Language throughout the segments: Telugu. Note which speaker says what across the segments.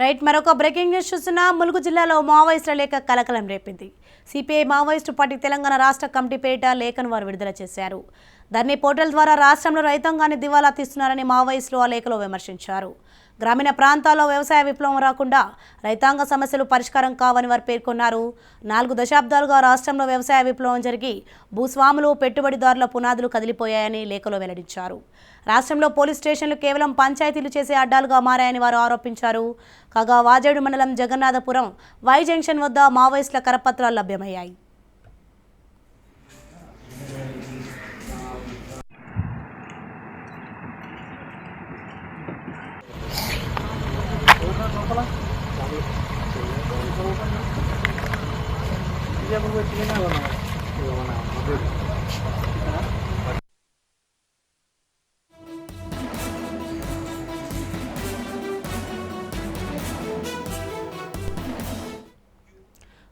Speaker 1: రైట్ మరొక బ్రేకింగ్ న్యూస్ చూస్తున్నా ములుగు జిల్లాలో మావోయిస్టుల లేఖ కలకలం రేపింది. సిపిఐ మావోయిస్టు పార్టీ తెలంగాణ రాష్ట్ర కమిటీ పేరిట లేఖను వారు విడుదల చేశారు. దాన్ని పోర్టల్ ద్వారా రాష్ట్రంలో రైతాంగాన్ని దివాలా తీస్తున్నారని మావోయిస్టులు ఆ లేఖలో విమర్శించారు. గ్రామీణ ప్రాంతాల్లో వ్యవసాయ విప్లవం రాకుండా రైతాంగ సమస్యలు పరిష్కారం కావని వారు పేర్కొన్నారు. నాలుగు దశాబ్దాలుగా రాష్ట్రంలో వ్యవసాయ విప్లవం జరిగి భూస్వాములు పెట్టుబడిదారుల పునాదులు కదిలిపోయాయని లేఖలో వెల్లడించారు. రాష్ట్రంలో పోలీస్ స్టేషన్లు కేవలం పంచాయతీలు చేసే అడ్డాలుగా మారాయని వారు ఆరోపించారు. కాగా వాజేడు మండలం జగన్నాథపురం వై జంక్షన్ వద్ద మావోయిస్టుల కరపత్రాలు లభ్యమయ్యాయి.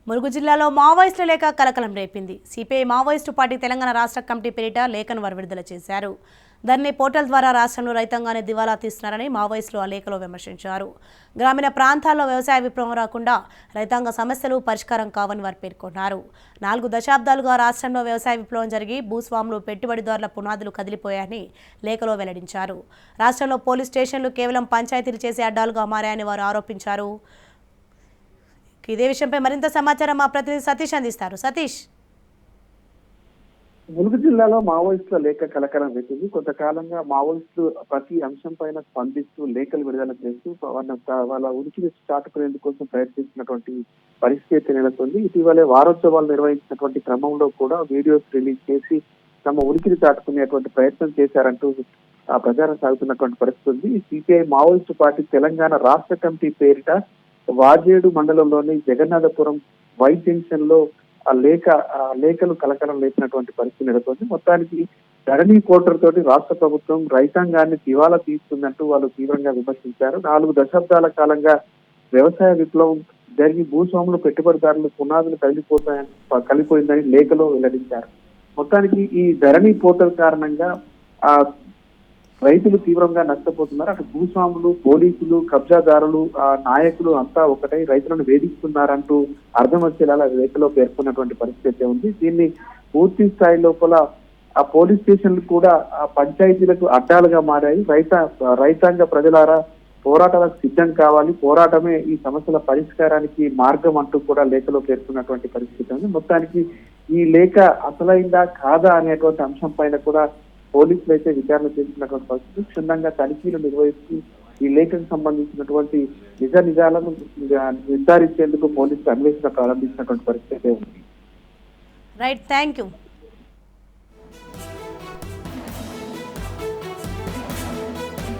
Speaker 1: ములుగు జిల్లాలో మావోయిస్టుల లేఖ కలకలం రేపింది. సిపిఐ మావోయిస్టు పార్టీ తెలంగాణ రాష్ట్ర కమిటీ పేరిట లేఖను వారు విడుదల చేశారు. దాన్ని పోర్టల్ ద్వారా రాష్ట్రంలో రైతాంగాన్ని దివాలా తీస్తున్నారని మావోయిస్టులు ఆ లేఖలో విమర్శించారు. గ్రామీణ ప్రాంతాల్లో వ్యవసాయ విప్లవం రాకుండా రైతాంగ సమస్యలు పరిష్కారం కావని వారు పేర్కొన్నారు. నాలుగు దశాబ్దాలుగా రాష్ట్రంలో వ్యవసాయ విప్లవం జరిగి భూస్వాములు పెట్టుబడిదారుల పునాదులు కదిలిపోయాయని లేఖలో వెల్లడించారు. రాష్ట్రంలో పోలీస్ స్టేషన్లు కేవలం పంచాయతీలు చేసే అడ్డాలుగా మారాయని వారు ఆరోపించారు. ఇదే విషయంపై మరింత సమాచారం మా ప్రతినిధి సతీష్ అందిస్తారు. సతీష్!
Speaker 2: ములుగు జిల్లాలో మావోయిస్టుల లేఖ కలకలం పెట్టింది కొంతకాలంగా మావోయిస్టులు ప్రతి అంశం పైన స్పందిస్తూ లేఖలు విడుదల చేస్తూ వాళ్ళ వాళ్ళ ఉనికిని చాటుకునేందుకోసం ప్రయత్నిస్తున్నటువంటి పరిస్థితి నెలకొంది. ఇటీవలే వారోత్సవాలు నిర్వహించినటువంటి క్రమంలో కూడా వీడియోస్ రిలీజ్ చేసి తమ ఉనికిని చాటుకునేటువంటి ప్రయత్నం చేశారంటూ ఆ ప్రచారం సాగుతున్నటువంటి పరిస్థితి ఉంది. సిపిఐ మావోయిస్టు పార్టీ తెలంగాణ రాష్ట్ర కమిటీ పేరిట వాజేడు మండలంలోని జగన్నాథపురం వై జంక్షన్లో ఆ లేఖ ఆ లేఖలు కలకలం లేచినటువంటి పరిస్థితి నెలకొంది. మొత్తానికి ధరణి కోటర్ తోటి రాష్ట్ర ప్రభుత్వం రైతాంగాన్ని దివాలా తీస్తుందంటూ వాళ్ళు తీవ్రంగా విమర్శించారు. నాలుగు దశాబ్దాల కాలంగా వ్యవసాయ విప్లవం జరిగి భూస్వాములు పెట్టుబడిదారులు పునాదులు కలిగిపోతాయని కలిపోయిందని లేఖలో వెల్లడించారు. మొత్తానికి ఈ ధరణి పోర్టల్ కారణంగా ఆ రైతులు తీవ్రంగా నష్టపోతున్నారు. అటు భూస్వాములు పోలీసులు కబ్జాదారులు ఆ నాయకులు అంతా ఒకటై రైతులను వేధిస్తున్నారంటూ అర్థం వచ్చేలా రైతులో పేర్కొన్నటువంటి పరిస్థితి అయితే ఉంది. దీన్ని పూర్తి స్థాయి లోపల ఆ పోలీస్ స్టేషన్లు కూడా ఆ పంచాయతీలకు అడ్డాలుగా మారాయి. రైత రైతాంగ ప్రజలారా పోరాటాలకు సిద్ధం కావాలి. పోరాటమే ఈ సమస్యల పరిష్కారానికి మార్గం అంటూ కూడా లేఖలో పేర్కొన్నటువంటి పరిస్థితి ఉంది. మొత్తానికి ఈ లేఖ అసలైందా కాదా అనేటువంటి అంశం పైన కూడా పోలీసులు అయితే విచారణ చేసిన పరిస్థితి క్షుణ్ణంగా తనిఖీలు నిర్వహిస్తూ ఈ లేఖకు సంబంధించినటువంటి నిజ నిజాలను నిర్ధారించేందుకు పోలీసులు అన్వేషణ ప్రారంభించినటువంటి పరిస్థితి అయితే ఉంది.
Speaker 1: Right thank you